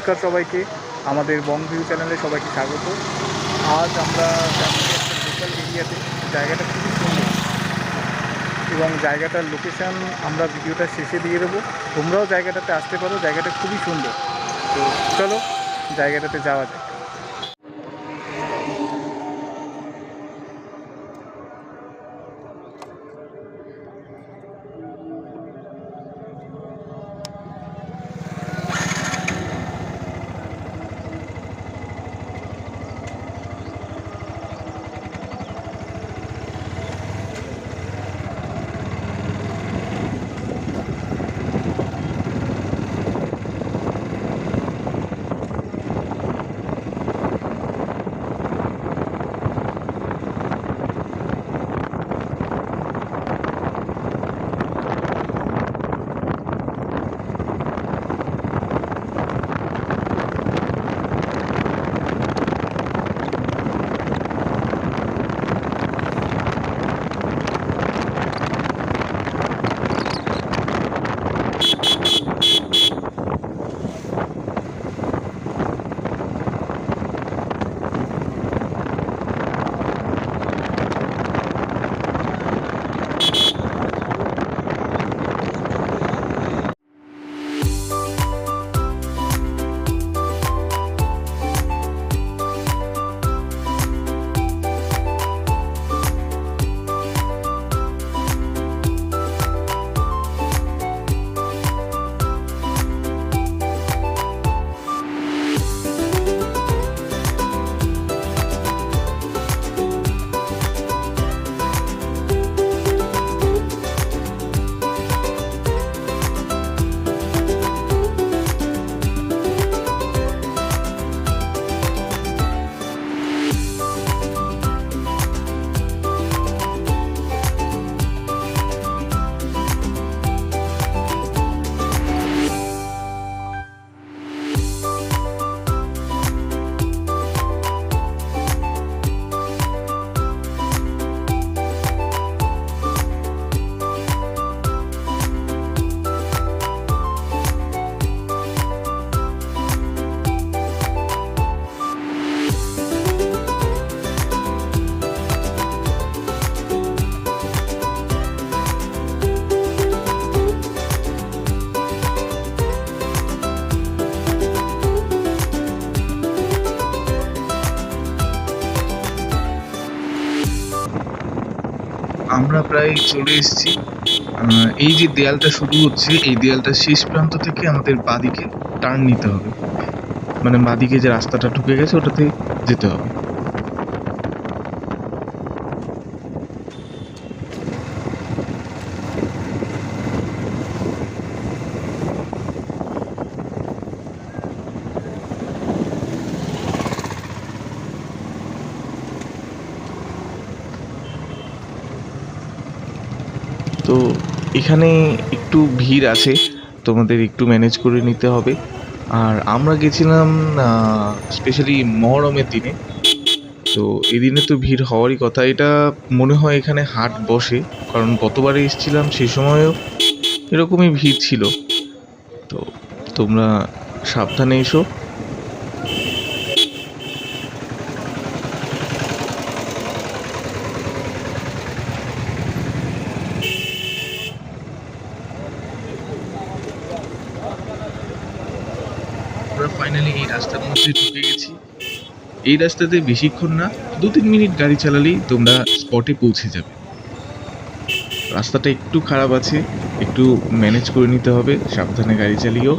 নমস্কার সবাইকে। আমাদের বংভিউ চ্যানেলে সবাইকে স্বাগত। আজ আমরা লোকাল এরিয়াতে জায়গাটা খুবই সুন্দর। এবং জায়গাটার লোকেশান আমরা ভিডিওটা শেষে দিয়ে দেবো। তোমরাও জায়গাটাতে আসতে পারো, জায়গাটা খুবই সুন্দর। তো চলো, জায়গাটাতে যাওয়া যাক। প্রায় চলে এসেছি। এই যে দেয়ালটা শুরু হচ্ছে, এই দেয়ালটা শেষ প্রান্ত থেকে আমাদের বাঁদিকে টার্ন নিতে হবে। মানে বাঁদিকে যে রাস্তাটা ঢুকে গেছে, ওটাতে যেতে হবে তো এখানে একটু ভিড় আছে, তোমাদের একটু ম্যানেজ করে নিতে হবে। আর আমরা গেছিলাম স্পেশালি মহরমের দিনে। তো এদিনে তো ভিড় হওয়ারই কথা। এটা মনে হয় এখানে হাট বসে, কারণ গতবারে এসেছিলাম সে সময়ও এরকমই ভিড় ছিল। তো তোমরা সাবধানে এসো। আমরা ফাইনালি এই রাস্তার মধ্যে ঢুকে গেছি। এই রাস্তাতে বেশিক্ষণ না দু তিন মিনিট গাড়ি চালালেই তোমরা স্পটে পৌঁছে যাবে। রাস্তাটা একটু খারাপ আছে, একটু ম্যানেজ করে নিতে হবে, সাবধানে গাড়ি চালিয়েও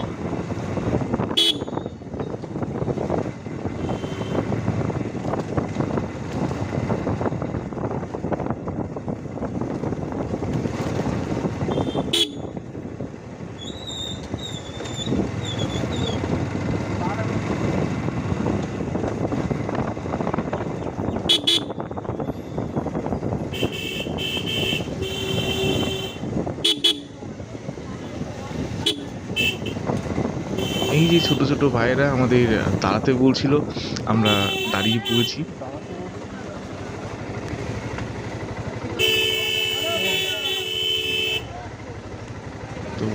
এই যে ছোট ভাইয়েরা আমাদের দাঁড়াতে বলছিল, আমরা দাঁড়িয়ে পড়েছি। তো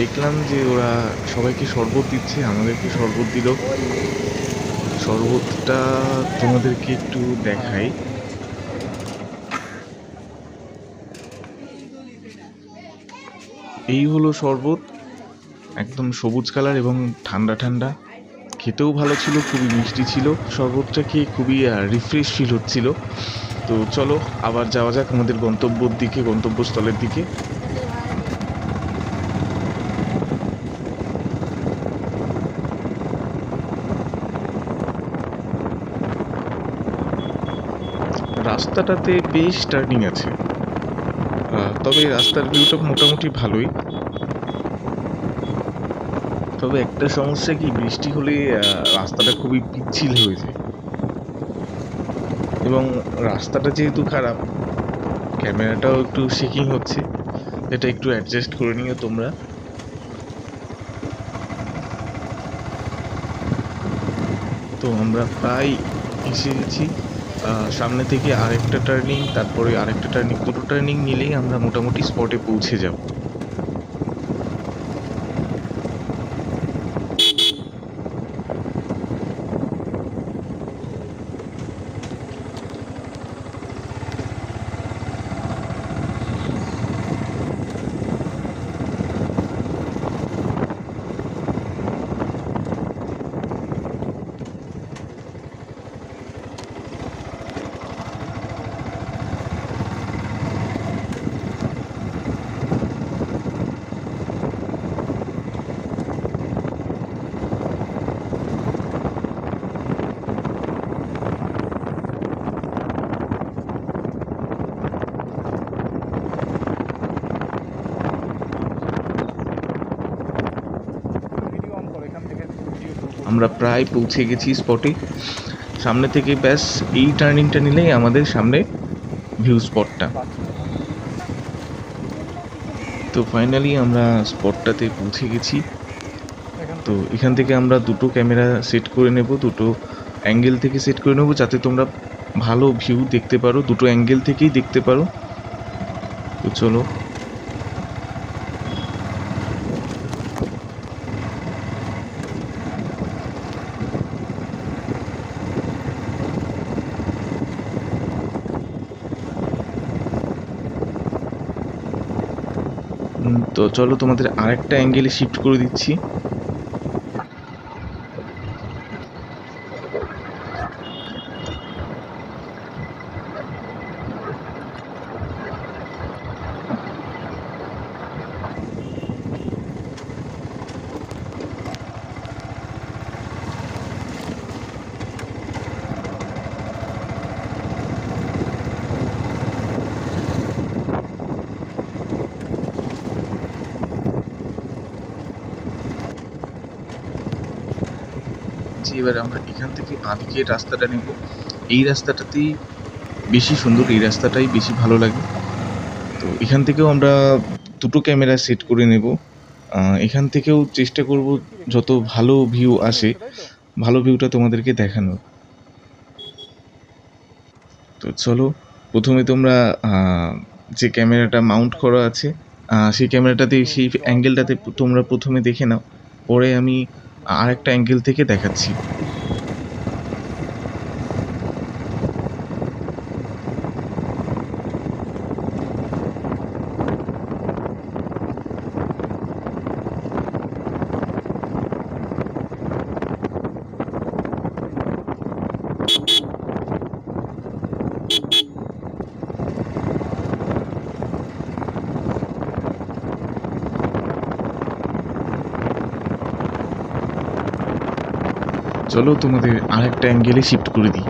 দেখলাম যে ওরা সবাইকে শরবত দিচ্ছে, আমাদেরকে শরবত দিল। শরবতটা তোমাদেরকে একটু দেখাই। এই হলো শরবত। একদম সবুজ কালার এবং ঠান্ডা ঠান্ডা। খেতেও ভালো ছিল, খুবই মিষ্টি ছিল। শরবতটা খেয়ে খুবই রিফ্রেশ ফিল হচ্ছিল। তো চলো, আবার যাওয়া যাক আমাদের গন্তব্যর দিকে, গন্তব্যস্থলের দিকে। রাস্তাটাতে বেশ টার্নিং আছে। তবে রাস্তার ভিউটা মোটামুটি ভালোই। তবে একটা সমস্যা কি, বৃষ্টি হলে রাস্তাটা খুবই পিচ্ছিল হয়ে যায় এবং রাস্তাটা যেহেতু খারাপ, ক্যামেরাটাও একটু শেকিং হচ্ছে। এটা একটু অ্যাডজাস্ট করে নিও তোমরা। তো আমরা প্রায় এসে গেছি। সামনে থেকে আরেকটা টার্নিং তারপরে আরেকটা টার্নিং দুটো টার্নিং নিলেই আমরা মোটামুটি স্পটে পৌঁছে যাব। আমরা প্রায় পৌঁছে গেছি স্পটে সামনে থেকে ব্যাস এই টার্নিংটা নিলেই আমাদের সামনে ভিউ স্পটটা তো ফাইনালি আমরা স্পটটাতে পৌঁছে গেছি। তো এখান থেকে আমরা দুটো ক্যামেরা সেট করে নেব, দুটো অ্যাঙ্গেল থেকে সেট করে নেব, যাতে তোমরা ভালো ভিউ দেখতে পারো। দুটো অ্যাঙ্গেল থেকেই দেখতে পারো। তো চলো। তো চলো তোমাদের আরেকটা অ্যাঙ্গেলে শিফট করে দিচ্ছি। এবার আমরা এখান থেকে বাঁদিকে রাস্তাটা নেব। এই রাস্তাটাতেই বেশি সুন্দর, এই রাস্তাটাই বেশি ভালো লাগে। তো এখান থেকেও আমরা দুটো ক্যামেরা সেট করে নেব। এখান থেকেও চেষ্টা করব যত ভালো ভিউ আসে, ভালো ভিউটা তোমাদেরকে দেখানো তো চলো, প্রথমে তোমরা যে ক্যামেরাটা মাউন্ট করা আছে সেই ক্যামেরাটাতে, সেই অ্যাঙ্গেলটাতে তোমরা প্রথমে দেখে নাও। পরে আমি আর একটা অ্যাঙ্গেল থেকে দেখাচ্ছি। চলো তোমাদের আরেকটা অ্যাঙ্গেলে শিফট করে দিই।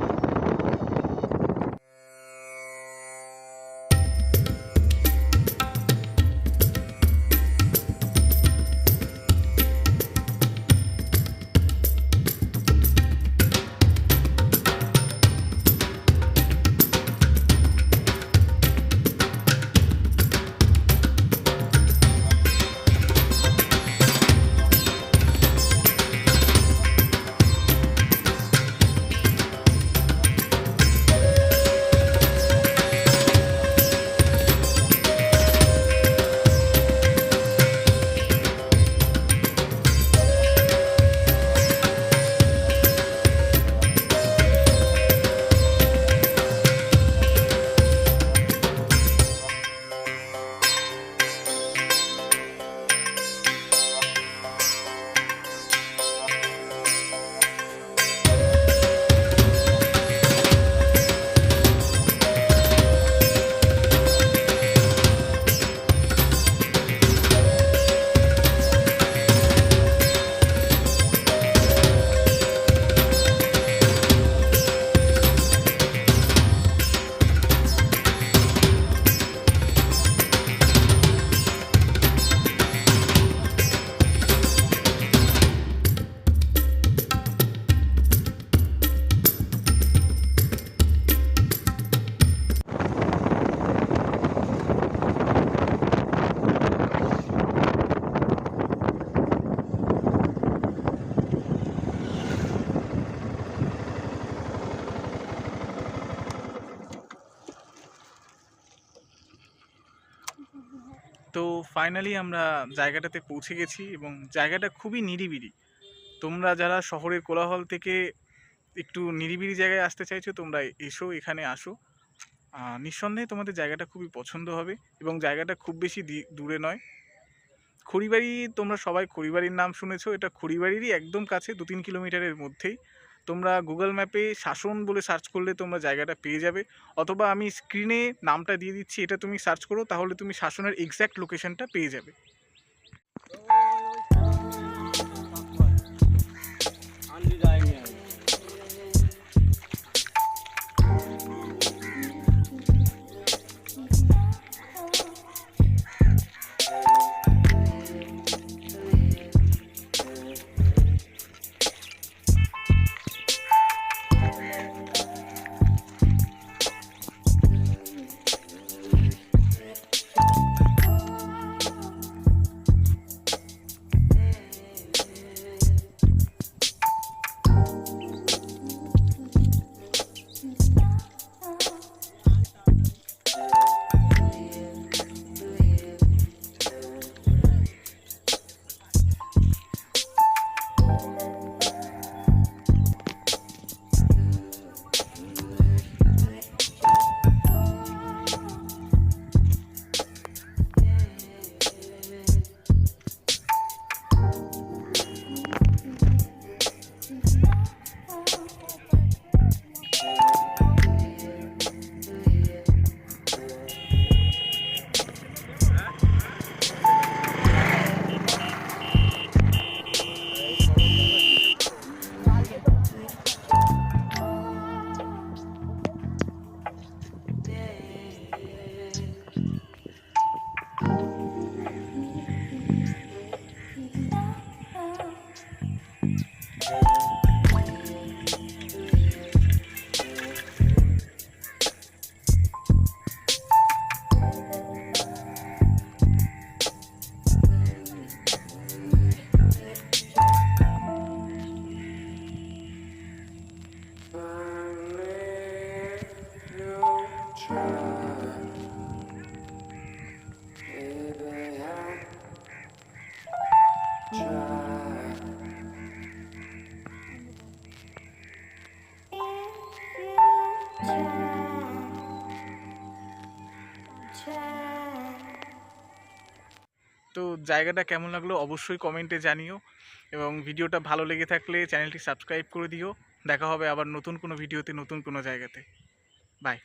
ফাইনালি আমরা জায়গাটাতে পৌঁছে গেছি এবং জায়গাটা খুবই নিরিবিলি। তোমরা যারা শহরের কোলাহল থেকে একটু নিরিবিলি জায়গায় আসতে চাইছো, তোমরা এসো, এখানে আসো। নিঃসন্দেহে তোমাদের জায়গাটা খুবই পছন্দ হবে এবং জায়গাটা খুব বেশি দূরে নয়। খড়িবাড়ি তোমরা সবাই খড়িবাড়ির নাম শুনেছো, এটা খড়িবাড়িরই একদম কাছে দু তিন কিলোমিটারের মধ্যেই। তোমরা গুগল ম্যাপে শাসন বলে সার্চ করলে তোমরা জায়গাটা পেয়ে যাবে। অথবা আমি স্ক্রিনে নামটা দিয়ে দিচ্ছি, এটা তুমি সার্চ করো, তাহলে তুমি শাসনের এক্স্যাক্ট লোকেশনটা পেয়ে যাবে। জায়গাটা কেমন লাগল অবশ্যই কমেন্টে জানিও এবং ভিডিওটা ভালো লেগে থাকলে চ্যানেলটি সাবস্ক্রাইব করে দিও। দেখা হবে আবার নতুন কোনো ভিডিওতে নতুন কোনো জায়গাতে। বাই